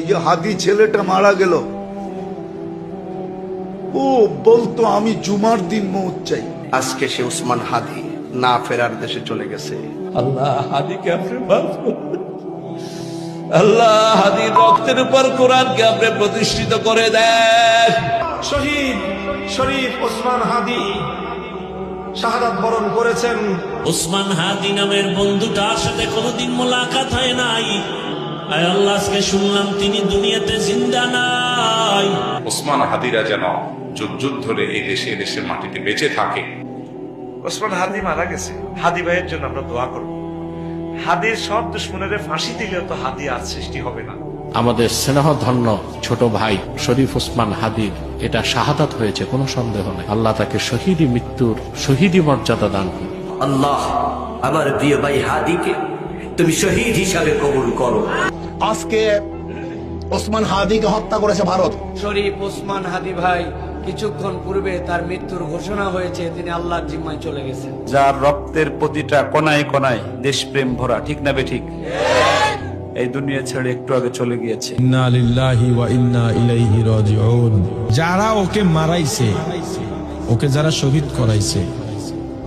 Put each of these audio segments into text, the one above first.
এই যে হাদি ছেলেটা মারা গেল। ও বলতো আমি জুমার দিন মৌত চাই। আজকে সে উসমান হাদি না ফেরার দেশে চলে গেছে। আল্লাহ হাদিকে আপনি আল্লাহ হাদির রক্তের উপর কোরআনকে আপনি প্রতিষ্ঠিত করে দেন। শহীদ শরীফ ওসমান হাদি শাহাদাত বরণ করেছেন। ওসমান হাদি নামের বন্ধুটার সাথে কোনোদিন মোলাকাত হয় নাই। আয় আল্লাহ আজকে শুনলাম তিনি দুনিয়াতে জিন্দা নাই। ওসমান হাদিরা যেন যুগ যুগ ধরে এই দেশে দেশের মাটিতে বেঁচে থাকে। ওসমান হাদি মারা গেছে। হাদি ভাইয়ের জন্য আমরা দোয়া করব। হাদির সব দুশ্মনের ফাঁসি দিলেও তো হাদি আর সৃষ্টি হবে না। আমাদের স্নেহধন্য ছোট ভাই শরীফ ওসমান হাদির এটা শাহাদাত হয়েছে কোনো সন্দেহ নেই। আল্লাহ তাকে শহীদি মৃত্যুর শহীদি মর্যাদা দান করুন। আল্লাহ আমার প্রিয় ভাই হাদিকে তুমি শহীদ হিসাবে কবুল করো। আজকে ওসমান হাদিকে হত্যা করেছে ভারত। শরীফ ওসমান হাদি ভাই কিছুক্ষণ পূর্বে তার মৃত্যুর ঘোষণা হয়েছে তিনি আল্লাহর জিম্মায় চলে গেছেন। যার রক্তের প্রতিটা কণায় কণায় দেশপ্রেম ভরা ঠিক না বে ঠিক এই দুনিয়া ছেড়ে একটু আগে চলে গিয়েছে। যারা ওকে মারাইছে ওকে যারা শহীদ করাইছে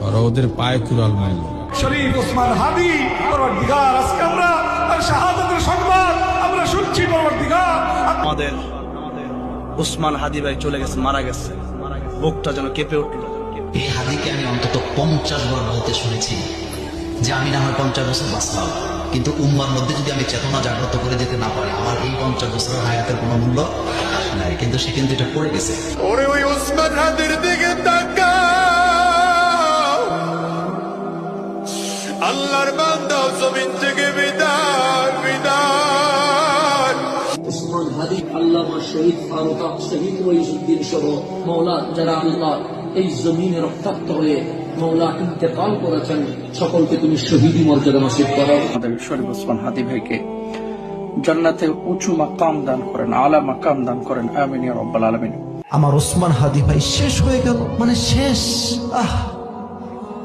ওরা ওদের পায়ে কুড়াল মারল শরীফ ওসমান হাদি পরবর্তীকার আজকে আমরা তার শাহাদাতের সংবাদ আমরা শুনছি পরবর্তীকার। আমাদের উসমান হাদি ভাই চলে গেছে মারা গেছে। বুকটা যেন কেঁপে উঠল। এই হাদিকে আমি অন্তত পঞ্চাশ বার বলতে শুনেছি যে আমি না হয় পঞ্চাশ বছর বাঁচলাম কিন্তু উম্মার মধ্যে যদি আমি চেতনা জাগ্রত করে যেতে না পারি আমার এই পঞ্চাশ বছরের হায়াতের কোনো মূল্য নাই। কিন্তু সে কিন্তু এটা পড়ে গেছে। ওরে ওই ওসমান হাদির দিকে তাকাও জমিন থেকে বিদায় বিদায়। ওসমান হাদি আল্লামা শহীদ ফারুক শহীদ মহিউদ্দিন সহ মৌলা যারা আল্লাহ এই জমিনে রক্তাক্ত হয়ে মৌলা ইন্তেকাল করেছেন সকলকে তুমি শহীদি মর্যাদা নসিব করো। আমাদের শরীফ ওসমান হাদি ভাইকে জান্নাতে উঁচু মাকাম দান করেন আলা মাকাম দান করেন আমিন রাব্বাল আমার ওসমান হাদি ভাই শেষ হয়ে গেল মানে শেষ। আহ।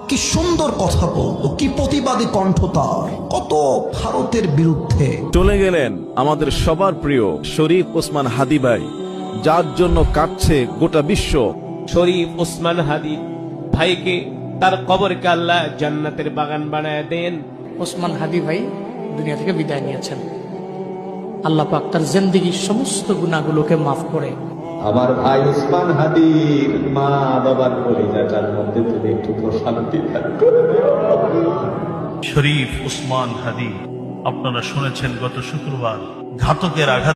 কি সুন্দর কথা বলতো কি প্রতিবাদী কণ্ঠ তার। কত ভারতের বিরুদ্ধে। চলে গেলেন আমাদের সবার প্রিয় শরীফ ওসমান হাদি ভাই যার জন্য কাঁদছে গোটা বিশ্ব। শরীফ ওসমান হাদি ভাইকে তার কবরকে আল্লাহ জান্নাতের বাগান বানায় দেন। ওসমান হাদি ভাই দুনিয়া থেকে বিদায় নিয়েছেন। আল্লাহ পাক তার জিন্দিগির সমস্ত গুণাগুলোকে মাফ করে আমার ভাই উসমান হাদির মা বাবার কলিজাটার মধ্যে তুমি একটু প্রশান্তি শরীফ উসমান হাদি, আপনারা শুনেছেন গত শুক্রবার ঘাতকের আঘাত